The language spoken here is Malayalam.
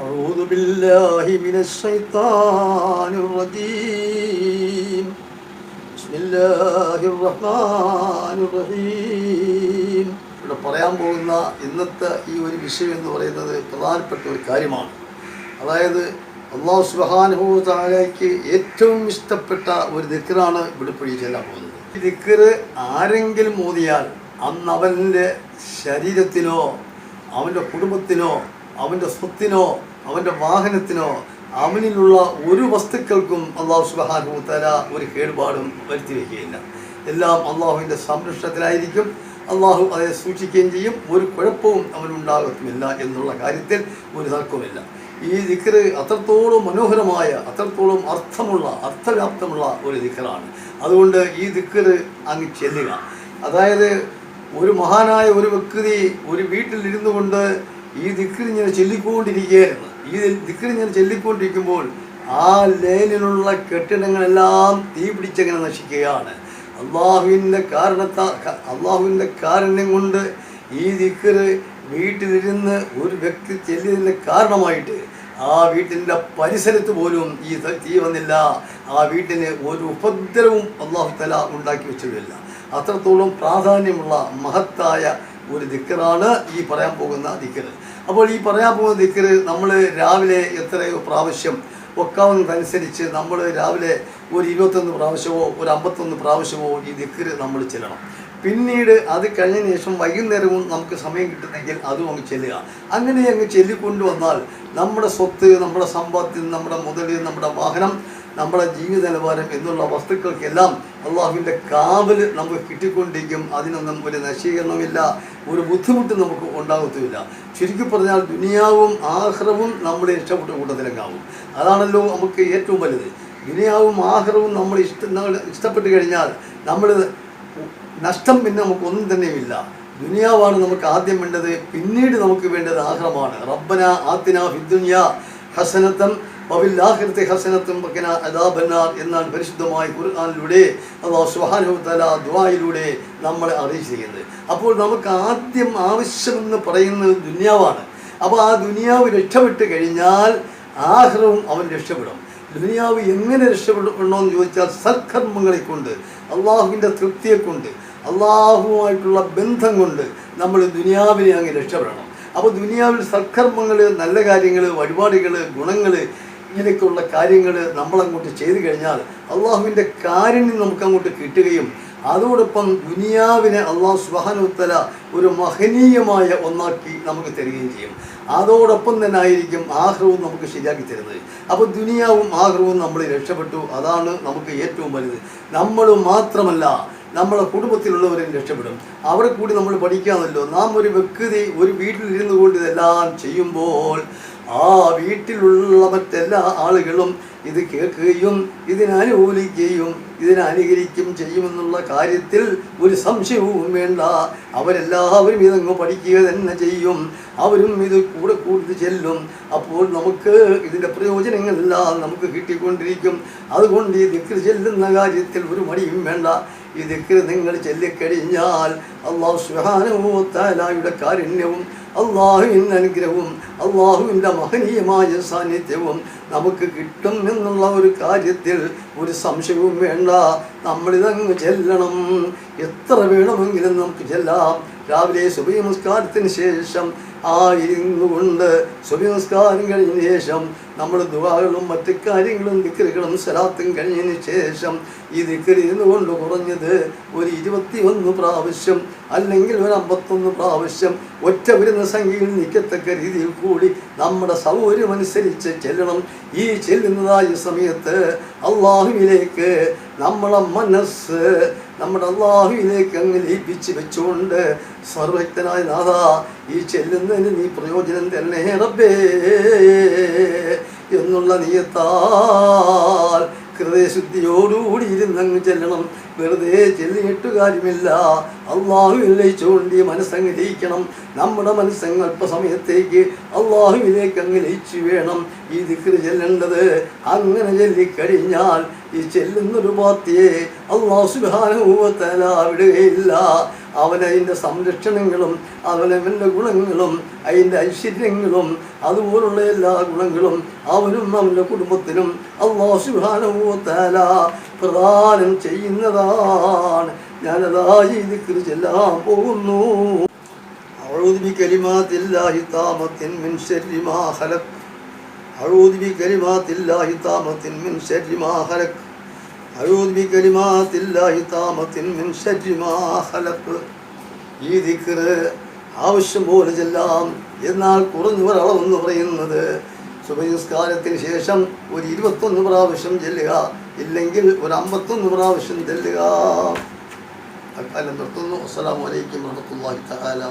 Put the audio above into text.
أعوذ بالله من الشيطان الرجيم بسم الله الرحمن الرحيم ഇവിടെ പറയാൻ പോകുന്ന ഇന്നത്തെ ഈ ഒരു വിഷയം എന്ന് പറയുന്നത് പ്രധാനപ്പെട്ട ഒരു കാര്യമാണ് അതായത് അള്ളാഹു സുബാനുഭവ താഴേക്ക് ഏറ്റവും ഇഷ്ടപ്പെട്ട ഒരു ദിക്കറാണ് ഇവിടെ പിടി ചെല്ലാൻ പോകുന്നത് ഈ ദിക്കറ് ആരെങ്കിലും മോദിയാൽ അന്ന് അവൻ്റെ ശരീരത്തിനോ അവൻ്റെ കുടുംബത്തിനോ അവൻ്റെ സ്വത്തിനോ അവന്റെ വാഹനത്തിനോ അവനിലുള്ള ഒരു വസ്തുക്കൾക്കും അള്ളാഹു സുബാനുത്തല ഒരു കേടുപാടും വരുത്തി വയ്ക്കുകയില്ല എല്ലാം അള്ളാഹുവിന്റെ സംരക്ഷണത്തിലായിരിക്കും. അള്ളാഹു അതെ സൂക്ഷിക്കുകയും ചെയ്യും. ഒരു കുഴപ്പവും അവനുണ്ടാകത്തുമില്ല എന്നുള്ള കാര്യത്തിൽ ഒരു തർക്കവുമില്ല. ഈ ദിക്കറ് അത്രത്തോളം മനോഹരമായ അത്രത്തോളം അർത്ഥമുള്ള അർത്ഥവ്യാപ്തമുള്ള ഒരു ദിക്കറാണ് അതുകൊണ്ട് ഈ ദിക്കറ് അങ്ങ് ചെല്ലുക. അതായത് ഒരു മഹാനായ ഒരു വ്യക്തി ഒരു വീട്ടിലിരുന്നു കൊണ്ട് ഈ ദിക്കറിങ്ങനെ ചൊല്ലിക്കൊണ്ടിരിക്കുകയായിരുന്നു. ഈ ദിക്കറി ഇങ്ങനെ ചൊല്ലിക്കൊണ്ടിരിക്കുമ്പോൾ ആ ലൈനിലുള്ള കെട്ടിടങ്ങളെല്ലാം തീ പിടിച്ചങ്ങനെ നശിക്കുകയാണ്. അള്ളാഹുവിന്റെ കാരണത്താ അള്ളാഹുവിന്റെ കാരണം കൊണ്ട് ഈ ദിക്കറ് വീട്ടിലിരുന്ന് ഒരു വ്യക്തി ചെല്ലിയതിന്റെ കാരണമായിട്ട് ആ വീട്ടിന്റെ പരിസരത്ത് പോലും ഈ തീ വന്നില്ല. ആ വീട്ടിന് ഒരു ഉപദ്രവവും അള്ളാഹു തല ഉണ്ടാക്കി വെച്ചതില്ല അത്രത്തോളം പ്രാധാന്യമുള്ള മഹത്തായ ഒരു ദിക്കറാണ് ഈ പറയാൻ പോകുന്ന ദിക്കറ്. അപ്പോൾ ഈ പറയാൻ പോകുന്ന ദിക്കറ് നമ്മൾ രാവിലെ എത്രയോ പ്രാവശ്യം ഒക്കാവുന്നതനുസരിച്ച് നമ്മൾ രാവിലെ ഒരു ഇരുപത്തൊന്ന് പ്രാവശ്യമോ ഒരു അമ്പത്തൊന്ന് പ്രാവശ്യമോ ഈ ദിക്കറ് നമ്മൾ ചെല്ലണം. പിന്നീട് അത് കഴിഞ്ഞതിന് ശേഷം വൈകുന്നേരവും നമുക്ക് സമയം കിട്ടുന്നെങ്കിൽ അതും അങ്ങ് ചെല്ലുക. അങ്ങനെ അങ്ങ് ചൊല്ലിക്കൊണ്ട് വന്നാൽ നമ്മുടെ സ്വത്ത് നമ്മുടെ സമ്പത്ത് നമ്മുടെ മുതൽ നമ്മുടെ വാഹനം നമ്മുടെ ജീവിത നിലവാരം എന്നുള്ള വസ്തുക്കൾക്കെല്ലാം അള്ളാഹുവിന്റെ കാവൽ നമുക്ക് കിട്ടിക്കൊണ്ടിരിക്കും. അതിനൊന്നും ഒരു നശീകരണമില്ല ഒരു ബുദ്ധിമുട്ട് നമുക്ക് ഉണ്ടാകത്തുമില്ല. ചുരുക്കി പറഞ്ഞാൽ ദുനിയാവും ആഹ്റവും നമ്മുടെ ഇഷ്ടപ്പെട്ട കൂട്ടത്തിലങ്ങാവും. അതാണല്ലോ നമുക്ക് ഏറ്റവും വലുത്. ദുനിയാവും ആഹ്റവും നമ്മൾ ഇഷ്ട ഇഷ്ടപ്പെട്ട് കഴിഞ്ഞാൽ നമ്മൾ നഷ്ടം പിന്നെ നമുക്കൊന്നും തന്നെയുമില്ല. ദുനിയാവാണ് നമുക്ക് ആദ്യം വേണ്ടത്. പിന്നീട് നമുക്ക് വേണ്ടത് ആഹ്റമാണ്. റബ്ബന ആത്തിന ഫിദ്ദുനിയ ഹസനത്തം വബില്ലാഹിറത്തെ ഹസനത്തും ബക്കന അദാബന്നാർ എന്നാണ് പരിശുദ്ധമായ ഖുർആാനിലൂടെ അള്ളാഹു സുബ്ഹാനഹു തആല ദുആയിലൂടെ നമ്മളെ അറിയിച്ചിരിക്കുന്നത് അപ്പോൾ നമുക്ക് ആദ്യം ആവശ്യമെന്ന് പറയുന്നത് ദുനിയാവാണ്. അപ്പോൾ ആ ദുനിയാവ് രക്ഷപ്പെട്ട് കഴിഞ്ഞാൽ ആഹ്റവും അവൻ രക്ഷപ്പെടും. ദുനിയാവ് എങ്ങനെ രക്ഷപ്പെടണമെന്ന് ചോദിച്ചാൽ സൽക്കർമ്മങ്ങളെ കൊണ്ട് അള്ളാഹുവിന്റെ തൃപ്തിയെ കൊണ്ട് അള്ളാഹുമായിട്ടുള്ള ബന്ധം കൊണ്ട് നമ്മൾ ദുനിയാവിനെ അങ്ങ് രക്ഷപ്പെടണം. അപ്പോൾ ദുനിയാവിൽ സൽക്കർമ്മങ്ങൾ നല്ല കാര്യങ്ങൾ വഴിപാടുകൾ ഗുണങ്ങൾ ഇങ്ങനെയൊക്കെയുള്ള കാര്യങ്ങൾ നമ്മളങ്ങോട്ട് ചെയ്തു കഴിഞ്ഞാൽ അള്ളാഹുവിന്റെ കാരുണ്യം നമുക്കങ്ങോട്ട് കിട്ടുകയും അതോടൊപ്പം ദുനിയാവിനെ അള്ളാഹു സുബാനുത്തല ഒരു മഹനീയമായ ഒന്നാക്കി നമുക്ക് തരികയും ചെയ്യും. അതോടൊപ്പം തന്നെ ആയിരിക്കും ആഹ്റവും നമുക്ക് ശരിയാക്കി തരുന്നത്. അപ്പോൾ ദുനിയാവും ആഹ്റവും നമ്മൾ രക്ഷപ്പെട്ടു. അതാണ് നമുക്ക് ഏറ്റവും വലുത്. നമ്മൾ മാത്രമല്ല നമ്മളെ കുടുംബത്തിലുള്ളവരെ രക്ഷപ്പെടും. അവിടെ കൂടി നമ്മൾ പഠിക്കാമല്ലോ നാം ഒരു വ്യക്തി ഒരു വീട്ടിലിരുന്നു കൊണ്ട് ഇതെല്ലാം ചെയ്യുമ്പോൾ ആ വീട്ടിലുള്ള മറ്റെല്ലാ ആളുകളും ഇത് കേൾക്കുകയും ഇതിനനുകൂലിക്കുകയും ഇതിനനുകരിക്കും ചെയ്യുമെന്നുള്ള കാര്യത്തിൽ ഒരു സംശയവും വേണ്ട. അവരെല്ലാവരും ഇതങ്ങ് പഠിക്കുക തന്നെ ചെയ്യും. അവരും ഇത് കൂടെ കൂടുതൽ ചെല്ലും. അപ്പോൾ നമുക്ക് ഇതിന്റെ പ്രയോജനങ്ങളെല്ലാം നമുക്ക് കിട്ടിക്കൊണ്ടിരിക്കും. അതുകൊണ്ട് ഈ ദിക്ർ ചെല്ലുന്ന കാര്യത്തിൽ ഒരു മടിയും വേണ്ട. ഈ ദിക്ർ നിങ്ങൾ ചെല്ലിക്കഴിഞ്ഞാൽ അള്ളാഹു സുഹാനുഭവത്താലായുടെ കാരുണ്യവും അള്ളാഹുവിന്റെ അനുഗ്രഹവും അള്ളാഹുവിന്റെ മഹനീയമായ സാന്നിധ്യവും നമുക്ക് കിട്ടും എന്നുള്ള ഒരു കാര്യത്തിൽ ഒരു സംശയവും വേണ്ട. നമ്മളിതങ്ങ് ചെല്ലണം. എത്ര വേണമെങ്കിലും നമുക്ക് ചെല്ലാം. രാവിലെ സുബൈ നമസ്കാരത്തിന് ശേഷം ആ ഇരുന്നുകൊണ്ട് കൊണ്ട് കഴിഞ്ഞ ശേഷം നമ്മൾ ദുവാകളും മറ്റു കാര്യങ്ങളും ദിക്കറുകളും സലാത്തും കഴിഞ്ഞതിന് ശേഷം ഈ ദിക്കറി ഇരുന്നു കൊണ്ട് കുറഞ്ഞത് ഒരു ഇരുപത്തിയൊന്ന് പ്രാവശ്യം അല്ലെങ്കിൽ ഒരു അമ്പത്തൊന്ന് പ്രാവശ്യം ഒറ്റ വരുന്ന സംഖ്യയിൽ നിൽക്കത്തക്ക രീതിയിൽ കൂടി നമ്മുടെ സൗകര്യമനുസരിച്ച് ചെല്ലണം. ഈ ചെല്ലുന്നതായ സമയത്ത് അള്ളാഹുവിലേക്ക് നമ്മളെ മനസ്സ് നമ്മുടെ അള്ളാഹുവിലേക്ക് അങ്ങ് ലയിപ്പിച്ച് വെച്ചുകൊണ്ട് സർവജ്ഞനായ നാഥ ഈ ചെല്ലുന്നതിന് നീ പ്രയോജനം തന്നെ റബ്ബേ എന്നുള്ള നീയത്താൽ ഹൃദയശുദ്ധിയോടുകൂടി ഇരുന്നങ്ങ് ചെല്ലണം. വെറുതെ ചെല്ലിയിട്ട് കാര്യമില്ല. അള്ളാഹുവിലേച്ചുകൊണ്ട് ഈ മനസ്സങ്ങ് ലയിക്കണം. നമ്മുടെ മനസ്സങ്ങ് അല്പസമയത്തേക്ക് അള്ളാഹുവിലേക്ക് അങ്ങ് ലയിച്ചു വേണം. ഈ ദിക്കറ് ചെല്ലേണ്ടത് അങ്ങനെ ചൊല്ലിക്കഴിഞ്ഞാൽ ഈ ചെല്ലുന്നൊരു പാത്തിയെ അള്ളാഹു സുബാനുഭവത്തല വിടുകയില്ല അവൻ അതിൻ്റെ സംരക്ഷണങ്ങളും അവനവൻ്റെ ഗുണങ്ങളും അതിൻ്റെ ഐശ്വര്യങ്ങളും അതുപോലുള്ള എല്ലാ ഗുണങ്ങളും അവനും അവൻ്റെ കുടുംബത്തിനും അള്ളാഹു സുബാനുഭവത്തല പ്രദാനം ചെയ്യുന്നതാണ് ഞാനതാ ഈ ദിക്ർ ചെല്ലാൻ പോകുന്നു أعوذ بكلمات الله تامة من شر ما خلق أعوذ بكلمات الله تامة من شر ما خلق അഴൂദ് ബി കലിമാത്തില്ലാഹി മിൻ ഈ ദിക്റ് ആവശ്യം പോലെ ചെല്ലാം എന്നാൽ കുറഞ്ഞു ഒരളവെന്ന് പറയുന്നത്. സുഭനിസ്കാരത്തിന് ശേഷം ഒരു ഇരുപത്തൊന്ന് പ്രാവശ്യം ചെല്ലുക ഇല്ലെങ്കിൽ ഒരു അമ്പത്തൊന്ന് പ്രാവശ്യം ചെല്ലുക. അക്കാലം നിർത്തുന്നു. അസ്സാം വലൈക്കും തആല